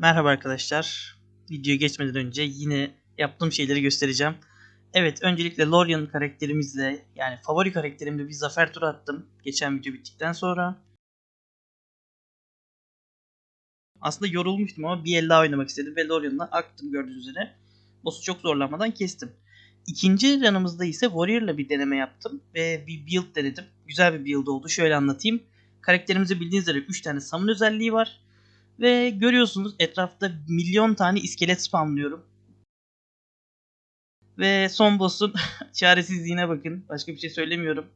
Merhaba arkadaşlar. Videoya geçmeden önce yine yaptığım şeyleri göstereceğim. Evet öncelikle Lorian karakterimizle yani favori karakterimle bir zafer turu attım. Geçen video bittikten sonra. Aslında yorulmuştum ama bir el daha oynamak istedim ve Lorian'la aktım gördüğünüz üzere. Boss'u çok zorlanmadan kestim. İkinci ranımızda ise Warrior'la bir deneme yaptım ve bir build denedim. Güzel bir build oldu. Şöyle anlatayım. Karakterimize bildiğiniz üzere 3 tane summon özelliği var. Ve görüyorsunuz etrafta milyon tane iskelet spamlıyorum. Ve son boss'un çaresizliğine bakın. Başka bir şey söylemiyorum.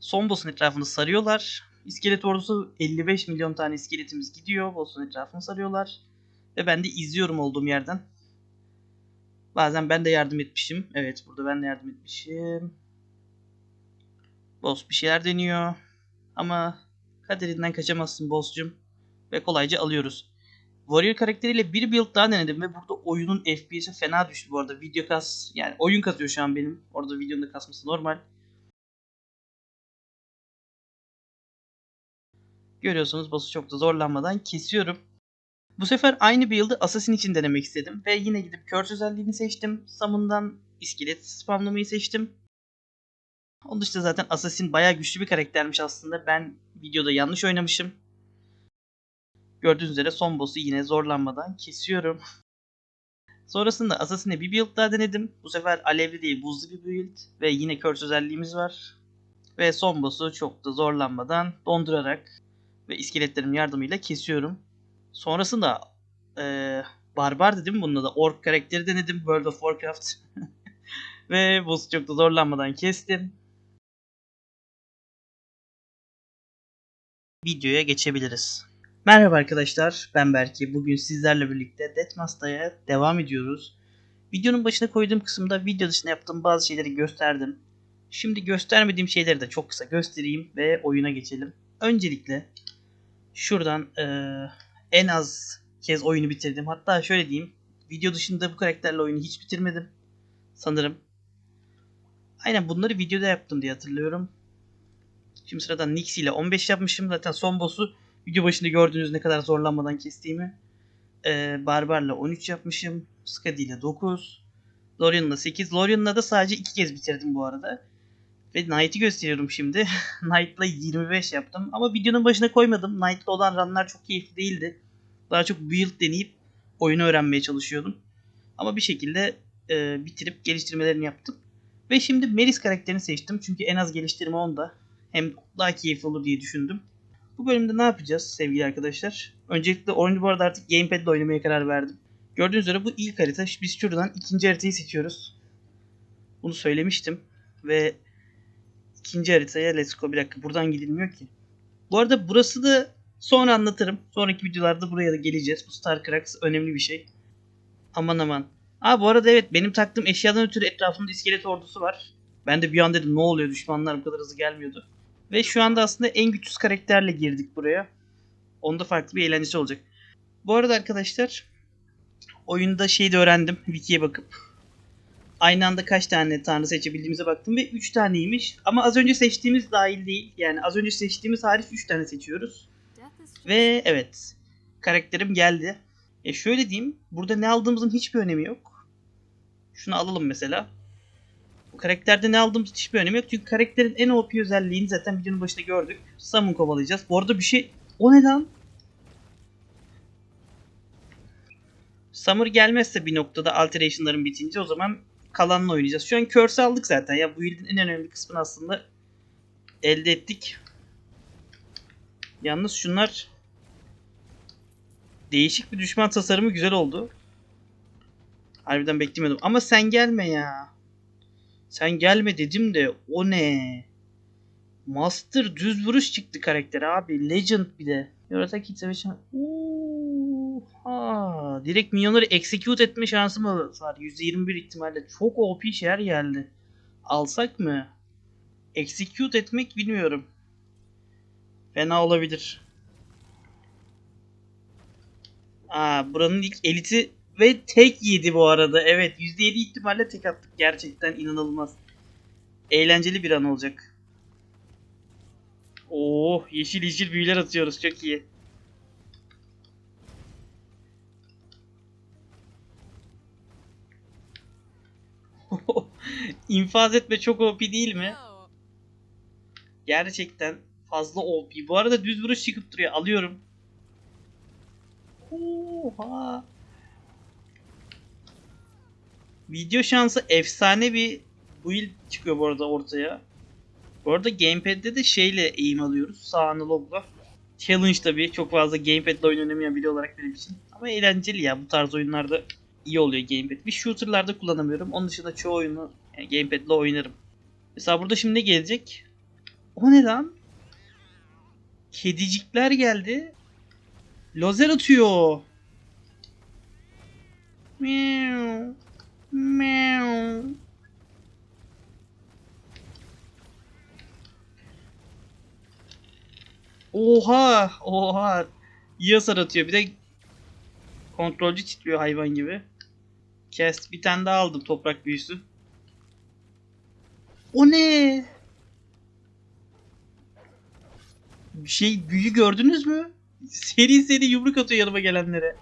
Son boss'un etrafını sarıyorlar. İskelet ordusu 55 milyon tane iskeletimiz gidiyor. Boss'un etrafını sarıyorlar. Ve ben de izliyorum olduğum yerden. Bazen ben de yardım etmişim. Evet burada ben de yardım etmişim. Boss bir şeyler deniyor. Ama kaderinden kaçamazsın boss'cum ve kolayca alıyoruz. Warrior karakteriyle bir build daha denedim ve burada oyunun FPS'i fena düştü bu arada. Video kas yani oyun kasıyor şu an benim. Orada videonun da kasması normal. Görüyorsunuz boss'u çok da zorlanmadan kesiyorum. Bu sefer aynı build'ı Assassin için denemek istedim ve yine gidip Curse özelliğini seçtim. Summon'dan iskelet spamlamayı seçtim. Onun dışında zaten Assassin bayağı güçlü bir karaktermiş aslında. Ben videoda yanlış oynamışım. Gördüğünüz üzere son boss'u yine zorlanmadan kesiyorum. Sonrasında Assassin'e bir build daha denedim. Bu sefer alevli değil buzlu bir build ve yine curse özelliğimiz var. Ve son boss'u çok da zorlanmadan dondurarak ve iskeletlerim yardımıyla kesiyorum. Sonrasında ee, Barbar dedim bununla da Orc karakteri denedim World of Warcraft. ve boss'u çok da zorlanmadan kestim. Videoya geçebiliriz. Merhaba arkadaşlar, ben Berke. Bugün sizlerle birlikte Deathmaster'a devam ediyoruz. Videonun başına koyduğum kısımda video dışında yaptığım bazı şeyleri gösterdim. Şimdi göstermediğim şeyleri de çok kısa göstereyim ve oyuna geçelim. Öncelikle şuradan eee, en az kez oyunu bitirdim. Hatta şöyle diyeyim, video dışında bu karakterle oyunu hiç bitirmedim. Sanırım. Aynen bunları videoda yaptım diye hatırlıyorum. Şimdi sıradan Nix ile 15 yapmışım. Zaten son boss'u Video başında gördüğünüz ne kadar zorlanmadan kestiğimi. Ee, Barbar'la 13 yapmışım. Skadi ile 9. Lorian'la 8. Lorian'la da sadece 2 kez bitirdim bu arada. Ve Knight'i gösteriyorum şimdi. Knight'la 25 yaptım. Ama videonun başına koymadım. Knight'la olan runlar çok keyifli değildi. Daha çok build deneyip oyunu öğrenmeye çalışıyordum. Ama bir şekilde e, bitirip geliştirmelerini yaptım. Ve şimdi Melis karakterini seçtim. Çünkü en az geliştirme onda. Hem daha keyifli olur diye düşündüm. Bu bölümde ne yapacağız sevgili arkadaşlar? Öncelikle oyunu bu arada artık Gamepad ile oynamaya karar verdim. Gördüğünüz üzere bu ilk harita. Biz şuradan ikinci haritayı seçiyoruz. Bunu söylemiştim. Ve ikinci haritaya let's go. Bir dakika buradan gidilmiyor ki. Bu arada burası da sonra anlatırım. Sonraki videolarda buraya da geleceğiz. Bu StarCraft önemli bir şey. Aman aman. Aa bu arada evet benim taktığım eşyadan ötürü etrafımda iskelet ordusu var. Ben de bir an dedim ne oluyor düşmanlar bu kadar hızlı gelmiyordu. Ve şu anda aslında en güçsüz karakterle girdik buraya. Onda farklı bir eğlencesi olacak. Bu arada arkadaşlar oyunda şeyi de öğrendim. Wiki'ye bakıp. Aynı anda kaç tane tanrı seçebildiğimize baktım ve 3 taneymiş. Ama az önce seçtiğimiz dahil değil. Yani az önce seçtiğimiz hariç 3 tane seçiyoruz. Ve evet. Karakterim geldi. E şöyle diyeyim. Burada ne aldığımızın hiçbir önemi yok. Şunu alalım mesela. Karakterde ne aldığımız hiçbir önemi yok. Çünkü karakterin en OP özelliğini zaten videonun başında gördük. Summon kovalayacağız. Bu arada bir şey... O ne lan? Summer gelmezse bir noktada alteration'ların bitince o zaman kalanla oynayacağız. Şu an curse aldık zaten. Ya bu yılın en önemli kısmını aslında elde ettik. Yalnız şunlar değişik bir düşman tasarımı güzel oldu. Harbiden beklemiyordum. Ama sen gelme ya. Sen gelme dedim de o ne? Master düz vuruş çıktı karakter abi. Legend bir de. Yorata Kid Savaş'ın... Ha, direkt minyonları execute etme şansım var. %21 ihtimalle. Çok OP şeyler geldi. Alsak mı? Execute etmek bilmiyorum. Fena olabilir. Aa, buranın ilk eliti ve tek yedi bu arada. Evet %7 ihtimalle tek attık. Gerçekten inanılmaz. Eğlenceli bir an olacak. Oh yeşil yeşil büyüler atıyoruz. Çok iyi. İnfaz etme çok OP değil mi? Gerçekten fazla OP. Bu arada düz vuruş çıkıp duruyor. Alıyorum. Oha. Video şansı efsane bir build çıkıyor bu arada ortaya. Bu arada gamepad'de de şeyle eğim alıyoruz. Sağ analogla. Challenge tabii. Çok fazla gamepad'le oyun oynamayan biri olarak benim için. Ama eğlenceli ya. Bu tarz oyunlarda iyi oluyor gamepad. Bir shooter'larda kullanamıyorum. Onun dışında çoğu oyunu yani gamepad'le oynarım. Mesela burada şimdi ne gelecek? O ne lan? Kedicikler geldi. Lazer atıyor. Meow. Meow. Oha! Oha! İyi hasar atıyor. Bir de kontrolcü titriyor hayvan gibi. Kes. Bir tane daha aldım toprak büyüsü. O ne? Bir şey büyü gördünüz mü? Seri seri yumruk atıyor yanıma gelenlere.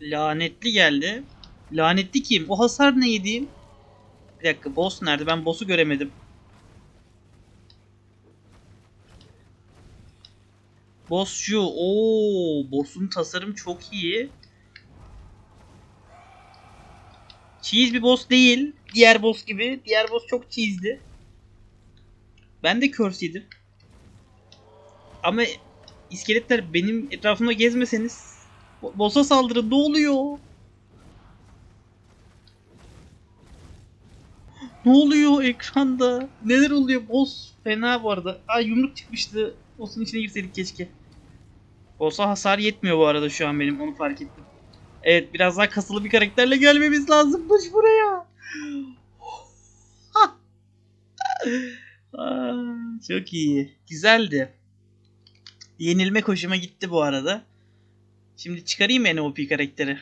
Lanetli geldi. Lanetli kim? O hasar ne yediğim? Bir dakika boss nerede? Ben boss'u göremedim. Boss şu. Oo, boss'un tasarım çok iyi. Cheese bir boss değil. Diğer boss gibi. Diğer boss çok cheese'di. Ben de curse yedim. Ama iskeletler benim etrafımda gezmeseniz bo- boss'a saldırın ne oluyor? Ne oluyor ekranda? Neler oluyor? Boss fena bu arada. Aa yumruk çıkmıştı. Boss'un içine girseydik keşke. Boss'a hasar yetmiyor bu arada şu an benim onu fark ettim. Evet biraz daha kasılı bir karakterle gelmemiz lazımmış buraya. Çok iyi. Güzeldi. Yenilme hoşuma gitti bu arada. Şimdi çıkarayım en OP karakteri.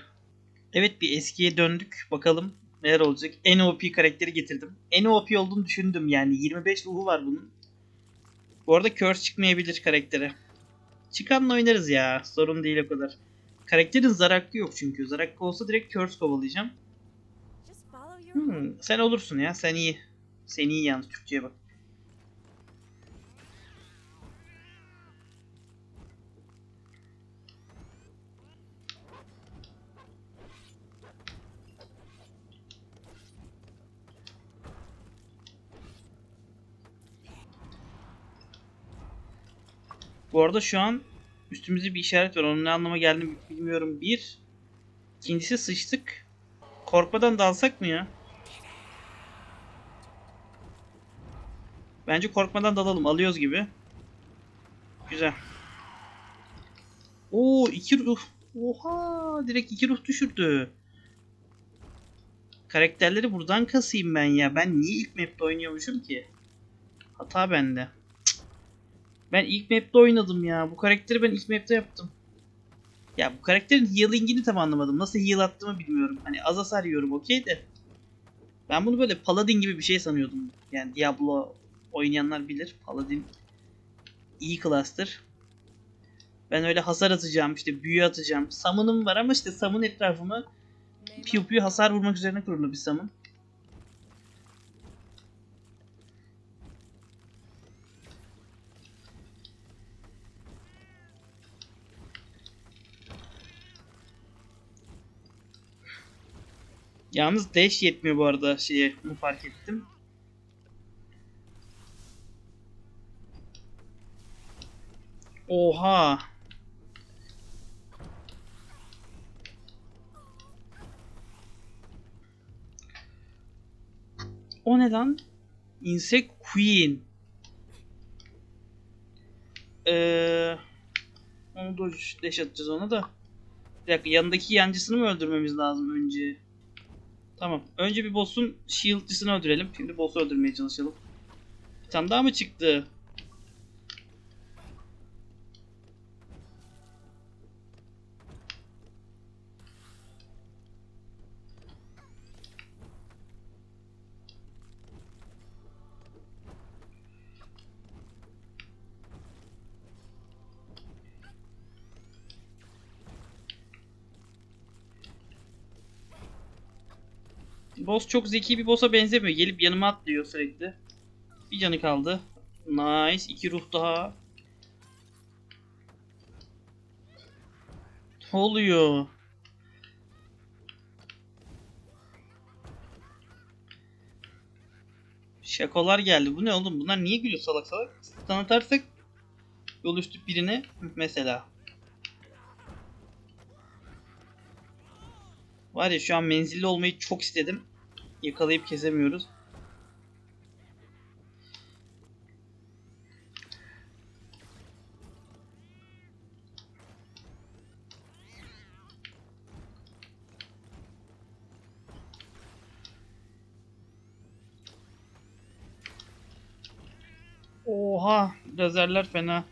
Evet bir eskiye döndük. Bakalım neler olacak. En OP karakteri getirdim. En OP olduğunu düşündüm yani. 25 ruhu var bunun. Bu arada curse çıkmayabilir karaktere. Çıkanla oynarız ya. Sorun değil o kadar. Karakterin zaraklı yok çünkü. Zaraklı olsa direkt curse kovalayacağım. Hmm, sen olursun ya. Sen iyi. Sen iyi yalnız Türkçe'ye bak. Bu arada şu an üstümüzde bir işaret var. Onun ne anlama geldiğini bilmiyorum. Bir. İkincisi sıçtık. Korkmadan dalsak mı ya? Bence korkmadan dalalım. Alıyoruz gibi. Güzel. Oo iki ruh. Oha direkt iki ruh düşürdü. Karakterleri buradan kasayım ben ya. Ben niye ilk map'te oynuyormuşum ki? Hata bende. Ben ilk map'te oynadım ya. Bu karakteri ben ilk map'te yaptım. Ya bu karakterin healing'ini tam anlamadım. Nasıl heal attığımı bilmiyorum. Hani az hasar yiyorum okey de. Ben bunu böyle paladin gibi bir şey sanıyordum. Yani Diablo oynayanlar bilir. Paladin iyi class'tır. Ben öyle hasar atacağım işte büyü atacağım. Summon'ım var ama işte summon etrafımı piu piu hasar vurmak üzerine kurulu bir summon. Yalnız dash yetmiyor bu arada şeye bunu fark ettim. Oha. O ne lan? Insect Queen. Ee, onu da dash atacağız ona da. Bir dakika yanındaki yancısını mı öldürmemiz lazım önce? Tamam. Önce bir boss'un shield'cısını öldürelim. Şimdi boss'u öldürmeye çalışalım. Bir tane daha mı çıktı? Boss çok zeki bir boss'a benzemiyor. Gelip yanıma atlıyor sürekli. Bir canı kaldı. Nice. iki ruh daha. Ne oluyor? Şakolar geldi. Bu ne oğlum? Bunlar niye gülüyor salak salak? Tanıtarsak yol üstü birine mesela. Var ya şu an menzilli olmayı çok istedim. Yakalayıp kesemiyoruz. Oha, lazerler fena.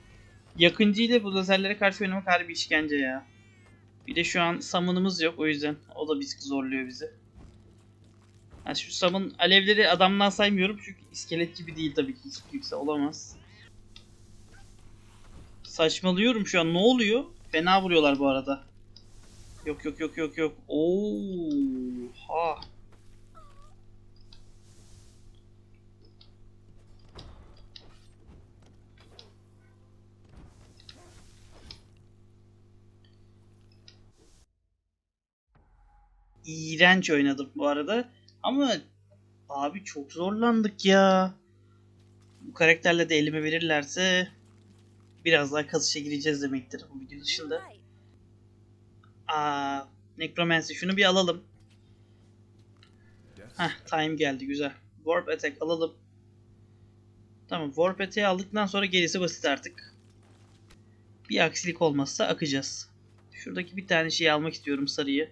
Yakıncı ile bu lazerlere karşı oynamak harbi işkence ya. Bir de şu an summon'ımız yok o yüzden o da tık zorluyor bizi. Yani şu summon alevleri adamdan saymıyorum çünkü iskelet gibi değil tabii ki hiç yüksek olamaz. Saçmalıyorum şu an ne oluyor? Fena vuruyorlar bu arada. Yok yok yok yok yok. Oha. iğrenç oynadım bu arada. Ama abi çok zorlandık ya. Bu karakterle de elime verirlerse biraz daha kazışa gireceğiz demektir bu video dışında. Aa, Necromancy şunu bir alalım. Heh, time geldi güzel. Warp Attack alalım. Tamam Warp Attack'i aldıktan sonra gerisi basit artık. Bir aksilik olmazsa akacağız. Şuradaki bir tane şeyi almak istiyorum sarıyı.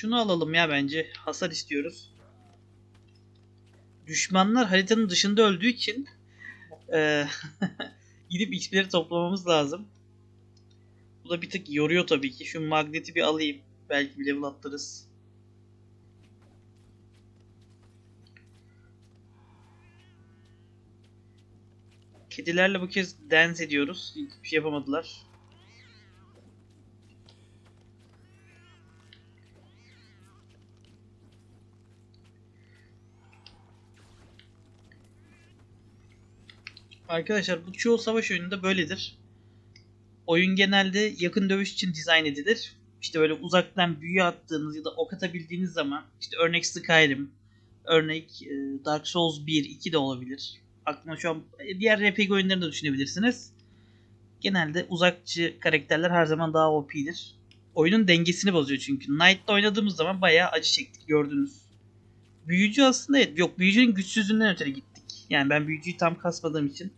Şunu alalım ya bence. Hasar istiyoruz. Düşmanlar haritanın dışında öldüğü için eee, gidip XP'leri toplamamız lazım. Bu da bir tık yoruyor tabii ki. Şu magneti bir alayım. Belki bir level atlarız. Kedilerle bu kez dance ediyoruz. Hiçbir şey yapamadılar. Arkadaşlar bu çoğu savaş oyununda böyledir. Oyun genelde yakın dövüş için dizayn edilir. İşte böyle uzaktan büyü attığınız ya da ok atabildiğiniz zaman işte örnek Skyrim, örnek e, Dark Souls 1, 2 de olabilir. Aklıma şu an e, diğer RPG oyunlarını da düşünebilirsiniz. Genelde uzakçı karakterler her zaman daha OP'dir. Oyunun dengesini bozuyor çünkü. Knight'la oynadığımız zaman bayağı acı çektik gördünüz. Büyücü aslında yok büyücünün güçsüzlüğünden ötürü gittik. Yani ben büyücüyü tam kasmadığım için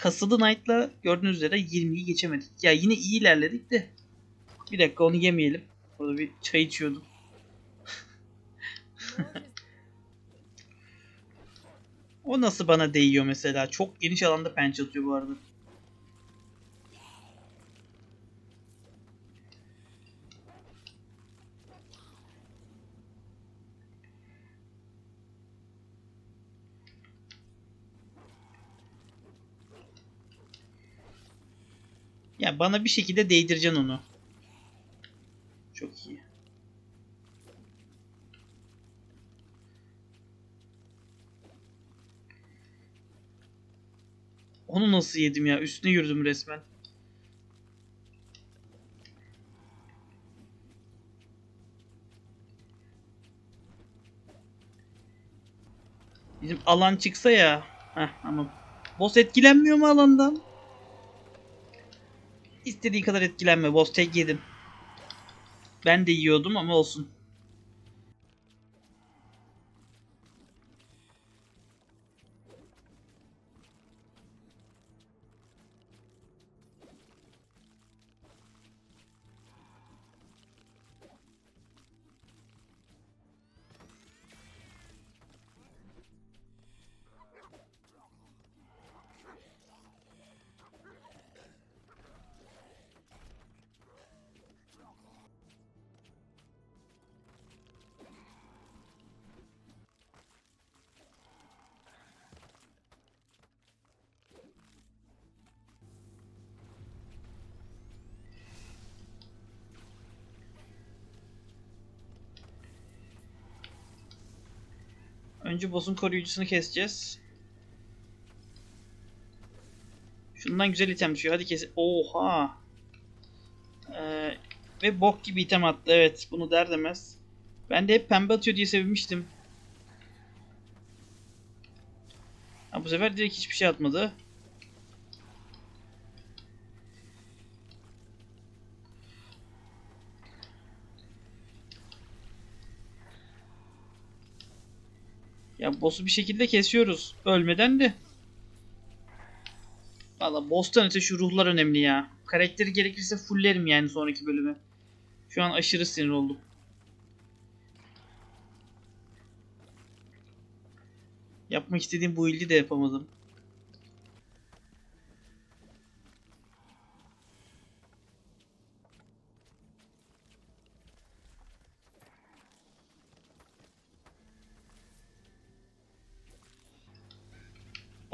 kasılı Knight'la gördüğünüz üzere 20'yi geçemedik. Ya yine iyi ilerledik de. Bir dakika onu yemeyelim. Orada bir çay içiyordum. o nasıl bana değiyor mesela? Çok geniş alanda pençe atıyor bu arada. Ya bana bir şekilde değdireceksin onu. Çok iyi. Onu nasıl yedim ya? Üstüne yürüdüm resmen. Bizim alan çıksa ya. Heh ama boss etkilenmiyor mu alandan? İstediği kadar etkilenme. Boss tek yedim. Ben de yiyordum ama olsun. Önce boss'un koruyucusunu keseceğiz. Şundan güzel item düşüyor. Hadi kes. Oha. Ee, ve bok gibi item attı. Evet bunu der demez. Ben de hep pembe atıyor diye sevinmiştim. Ha, bu sefer direkt hiçbir şey atmadı. Ya boss'u bir şekilde kesiyoruz. Ölmeden de. Valla boss'tan öte şu ruhlar önemli ya. Karakteri gerekirse fulllerim yani sonraki bölümü. Şu an aşırı sinir oldum. Yapmak istediğim bu ildi de yapamadım.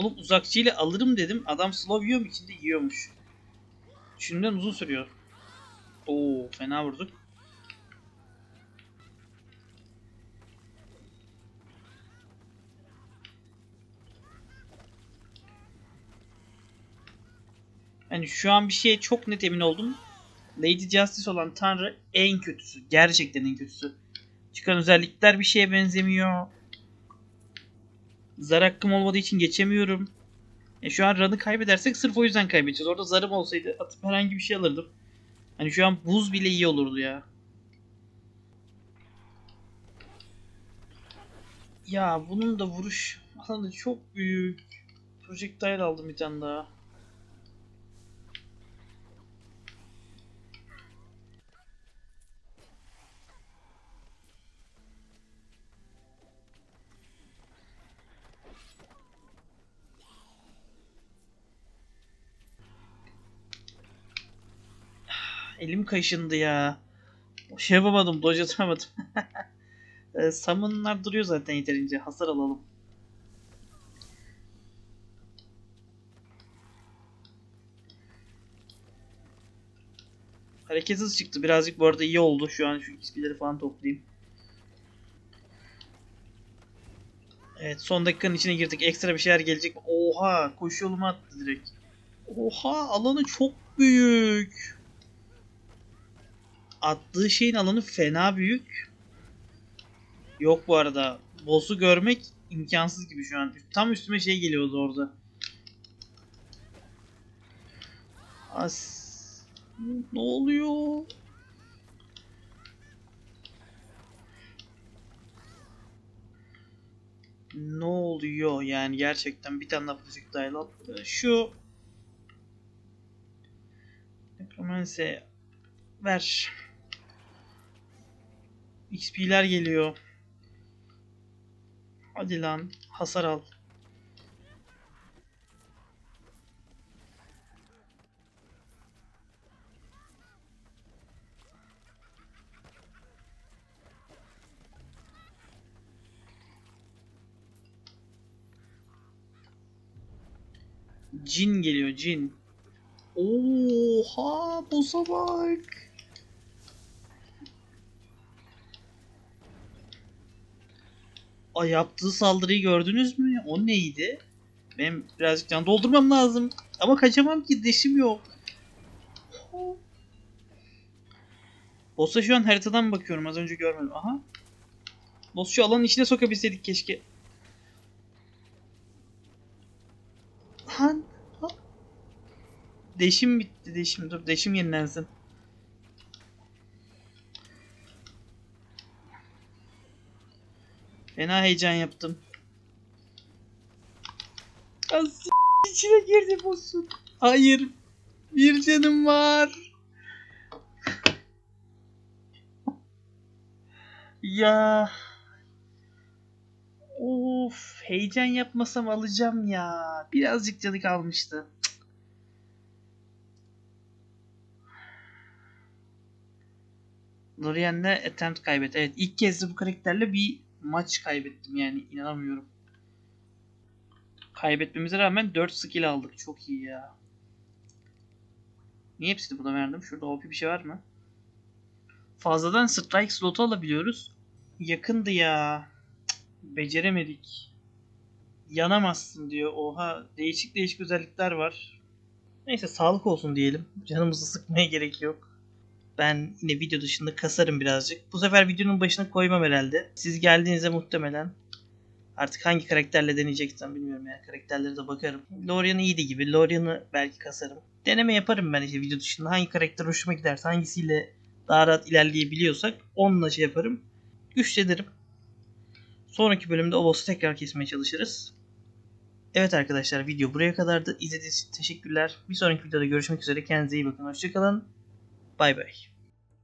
Oğlum uzakçıyla alırım dedim. Adam slow yiyor içinde yiyormuş. Şimdiden uzun sürüyor. Oo fena vurduk. Yani şu an bir şeye çok net emin oldum. Lady Justice olan Tanrı en kötüsü. Gerçekten en kötüsü. Çıkan özellikler bir şeye benzemiyor. Zar hakkım olmadığı için geçemiyorum. E şu an run'ı kaybedersek sırf o yüzden kaybedeceğiz. Orada zarım olsaydı atıp herhangi bir şey alırdım. Hani şu an buz bile iyi olurdu ya. Ya bunun da vuruş alanı çok büyük. Projectile aldım bir tane daha. Elim kaşındı ya. Şey yapamadım, dodge atamadım. e, Summon'lar duruyor zaten yeterince. Hasar alalım. Hareket hızı çıktı. Birazcık bu arada iyi oldu. Şu an şu XP'leri falan toplayayım. Evet son dakikanın içine girdik. Ekstra bir şeyler gelecek. Oha koşu yoluma attı direkt. Oha alanı çok büyük. Attığı şeyin alanı fena büyük. Yok bu arada. Boss'u görmek imkansız gibi şu an. Tam üstüme şey geliyordu orada. As ne oluyor? Ne oluyor yani gerçekten bir tane projectile al. Şu Necromancy ver. XP'ler geliyor. Hadi lan hasar al. Cin geliyor cin. Oha boss'a bak. Yaptığı saldırıyı gördünüz mü? O neydi? Benim birazcık can doldurmam lazım. Ama kaçamam ki deşim yok. Boss'a şu an haritadan bakıyorum. Az önce görmedim. Aha. Boss şu alanın içine sokabilseydik keşke. Lan. ha. Deşim bitti deşim. Dur deşim yenilensin. Fena heyecan yaptım. As içine girdi boss'un. Hayır. Bir canım var. ya. Of, heyecan yapmasam alacağım ya. Birazcık canı kalmıştı. Lorien'le attempt kaybet. Evet, ilk kez de bu karakterle bir maç kaybettim yani inanamıyorum. Kaybetmemize rağmen 4 skill aldık. Çok iyi ya. Niye hepsini buna verdim? Şurada OP bir şey var mı? Fazladan strike slotu alabiliyoruz. Yakındı ya. Beceremedik. Yanamazsın diyor. Oha değişik değişik özellikler var. Neyse sağlık olsun diyelim. Canımızı sıkmaya gerek yok. Ben yine video dışında kasarım birazcık. Bu sefer videonun başına koymam herhalde. Siz geldiğinizde muhtemelen artık hangi karakterle deneyeceksem bilmiyorum ya. Karakterlere de bakarım. Lorian iyiydi gibi. Lorian'ı belki kasarım. Deneme yaparım ben işte video dışında. Hangi karakter hoşuma giderse hangisiyle daha rahat ilerleyebiliyorsak onunla şey yaparım. Güçlenirim. Sonraki bölümde o tekrar kesmeye çalışırız. Evet arkadaşlar video buraya kadardı. İzlediğiniz için teşekkürler. Bir sonraki videoda görüşmek üzere. Kendinize iyi bakın. Hoşçakalın. Bye bye.